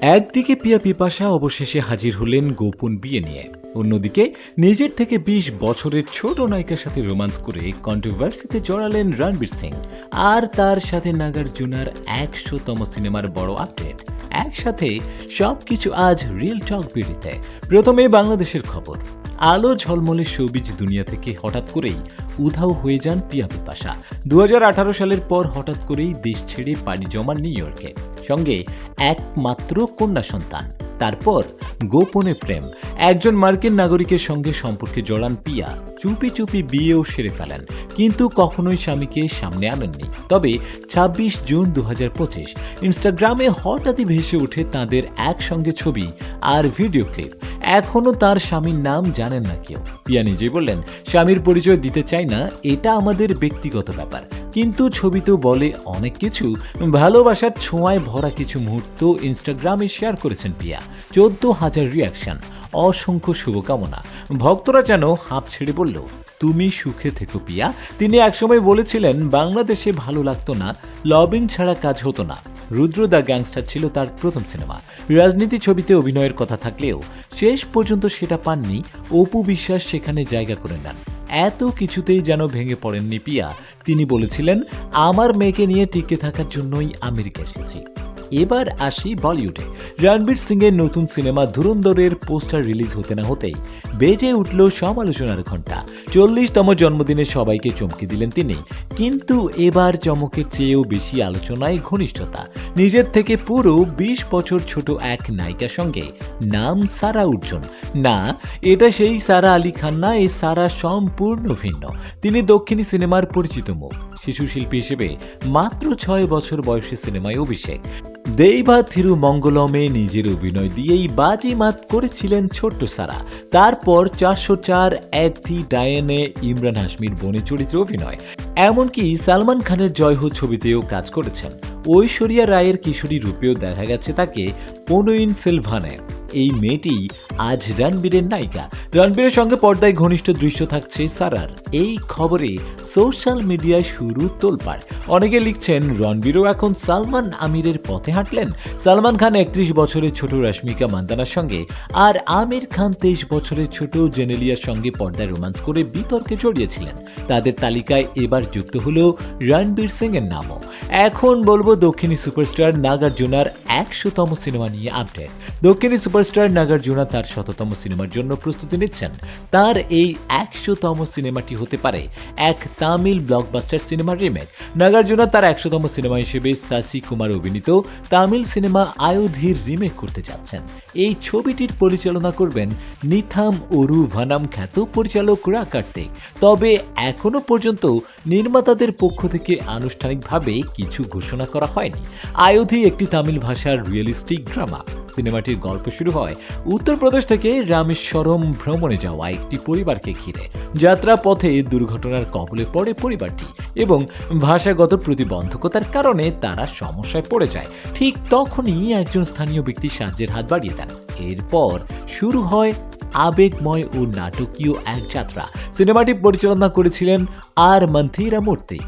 একদিকে পিয়া পিপাসা অবশেষে হাজির হলেন গোপন বিয়ে নিয়ে। অন্যদিকে নিজের থেকে ২০ বছরের ছোট নায়িকার সাথে রোমান্স করে কন্ট্রোভার্সিতে জড়ালেন রণবীর সিং। আর তার সাথে নাগার্জুনার একশোতম সিনেমার বড় আপডেট। একসাথে সবকিছু আজ রিল টক বিড়িতে। প্রথমে বাংলাদেশের খবর। আলো ঝলমলে শোবিজ দুনিয়া থেকে হঠাৎ করেই উধাও হয়ে যান পিয়া পিপাসা। দু হাজার আঠারো সালের পর হঠাৎ করেই দেশ ছেড়ে পাড়ি জমান নিউ ইয়র্কে। সঙ্গে একমাত্র কন্যা সন্তান। তারপর গোপনে প্রেম। একজন মার্কিন নাগরিকের সঙ্গে সম্পর্কে জড়ান পিয়া। চুপি চুপি বিয়েও সেরে ফেলেন। কিন্তু কখনোই স্বামীকে সামনে আনেননি। তবে ২৬ জুন দু হাজার পঁচিশ ইনস্টাগ্রামে হঠাৎই ভেসে ওঠে তাদের একসঙ্গে ছবি আর ভিডিও ক্লিপ। এখনও তার স্বামীর নাম জানেন না কেউ। পিয়া নিজেই বললেন, স্বামীর পরিচয় দিতে চাই না, এটা আমাদের ব্যক্তিগত ব্যাপার। কিন্তু ছবিতেও বলে অনেক কিছু। ভালোবাসার ছোঁয়ায় ভরা কিছু মুহূর্ত ইনস্টাগ্রামে শেয়ার করেছেন পিয়া চোদ্দ হাজার রিয়াকশন অসংখ্য শুভকামনা। ভক্তরা যেন হাঁপ ছেড়ে বলল, তুমি সুখে থেকো পিয়া তিনি একসময় বলেছিলেন, বাংলাদেশে ভালো লাগতো না, লবিং ছাড়া কাজ হতো না। রুদ্র দ্য গ্যাংস্টার ছিল তার প্রথম সিনেমা। রাজনীতি ছবিতে অভিনয়ের কথা থাকলেও শেষ পর্যন্ত সেটা পাননি। অপু বিশ্বাস সেখানে জায়গা করে নেন। এত কিছুতেই যেন ভেঙে পড়েননি পিয়া। তিনি বলেছিলেন, আমার মেয়েকে নিয়ে টিকে থাকার জন্যই আমেরিকা এসেছি। এবার আসি বলিউডে। রণবীর সিং এর নতুন সিনেমা ধুরন্ধরের পোস্টার রিলিজ হতে না হতেই বেজে উঠল সমালোচনার ঘণ্টা। চল্লিশতম জন্মদিনে সবাইকে চমকে দিলেন তিনি। কিন্তু এবার চমকের চেয়েও বেশি আলোচনায় ঘনিষ্ঠতা। নিজের থেকে পুরো বিশ বছর ছোট এক নায়িকার সঙ্গে। নাম সারা উজ্জ্বল। না, এটা সেই সারা আলী খান না এই সারা সম্পূর্ণ ভিন্ন। তিনি দক্ষিণী সিনেমার পরিচিত মুখ। শিশু শিল্পী হিসেবে মাত্র ছয় বছর বয়সী সিনেমায় অভিষেক। দেইভা থিরু মঙ্গলমে নিজের অভিনয় দিয়েই বাজি মাত করেছিলেন ছোট্ট সারা। তারপর চারশো চার এক থি ডায়নে ইমরান হাসমির বনে চরিত্রে অভিনয়। এমনকি সালমান খানের জয় হো ছবিতেও কাজ করেছেন। ঐশ্বরিয়া রায়ের কিশোরী রূপেও দেখা গেছে তাকে পনুইন সিলভানে। এই মেয়েটি আজ রণবীরের নায়িকা। রণবীরের সঙ্গে পর্দায় ঘনিষ্ঠ দৃশ্য থাকছে সারার। এই খবরে সোশ্যাল মিডিয়ায় শুরু তোলপাড়। অনেকে লিখছেন, রণবীরও এখন সালমান আমিরের পথে হাঁটলেন। সালমান খান একত্রিশ বছরের ছোট রশ্মিকা মান্দানার সঙ্গে আর আমির খান তেইশ বছরের ছোট জেনেলিয়ার সঙ্গে পর্দায় রোমান্স করে বিতর্কে জড়িয়েছিলেন। তাদের তালিকায় এবার যুক্ত হলো রণবীর সিং এর নামও। এখন বলব দক্ষিণী সুপারস্টার নাগার্জুনার একশোতম সিনেমা নিয়ে আপডেট। দক্ষিণী সুপারস্টার নাগার্জুনা তার শততম সিনেমার জন্য প্রস্তুতি নিচ্ছেন। তার এই একশোতম সিনেমাটি হতে পারে এক তামিল ব্লকবাস্টার সিনেমার রিমেক নাগার্জুনা তার একশোতম সিনেমা হিসেবে সাসি কুমার অভিনীত তামিল সিনেমা আয়োধির রিমেক করতে যাচ্ছেন। এই ছবিটির পরিচালনা করবেন নিথাম অরু ভানাম খ্যাত পরিচালক রা কার্তিক। তবে এখনও পর্যন্ত নির্মাতাদের পক্ষ থেকে আনুষ্ঠানিকভাবে কিছু ঘোষণা করা হয়নি। আয়োধি একটি তামিল ভাষার রিয়েলিস্টিক ড্রামা সিনেমাটির গল্প শুরু হয় উত্তরপ্রদেশ থেকে রামেশ্বরম ভ্রমণে যাওয়া একটি পরিবারকে ঘিরে। যাত্রা পথে দুর্ঘটনার কবলে পড়ে পরিবারটি এবং ভাষাগত প্রতিবন্ধকতার কারণে তারা সমস্যায় পড়ে যায়। ঠিক তখনই একজন স্থানীয় ব্যক্তি সাহায্যের হাত বাড়িয়ে দেন। এরপর শুরু হয় আবেগময় ও নাটকীয় এক যাত্রা। সিনেমাটি পরিচালনা করেছিলেন আর মন্থিরা মূর্তি।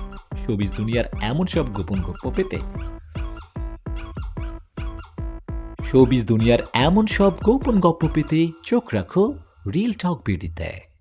শোবিজ দুনিয়ার এমন সব গোপন গল্প পেতে শোবিজ দুনিয়ার এমন সব গোপন গপ্প পেতে চোখ রাখো রিল টক বিডিতে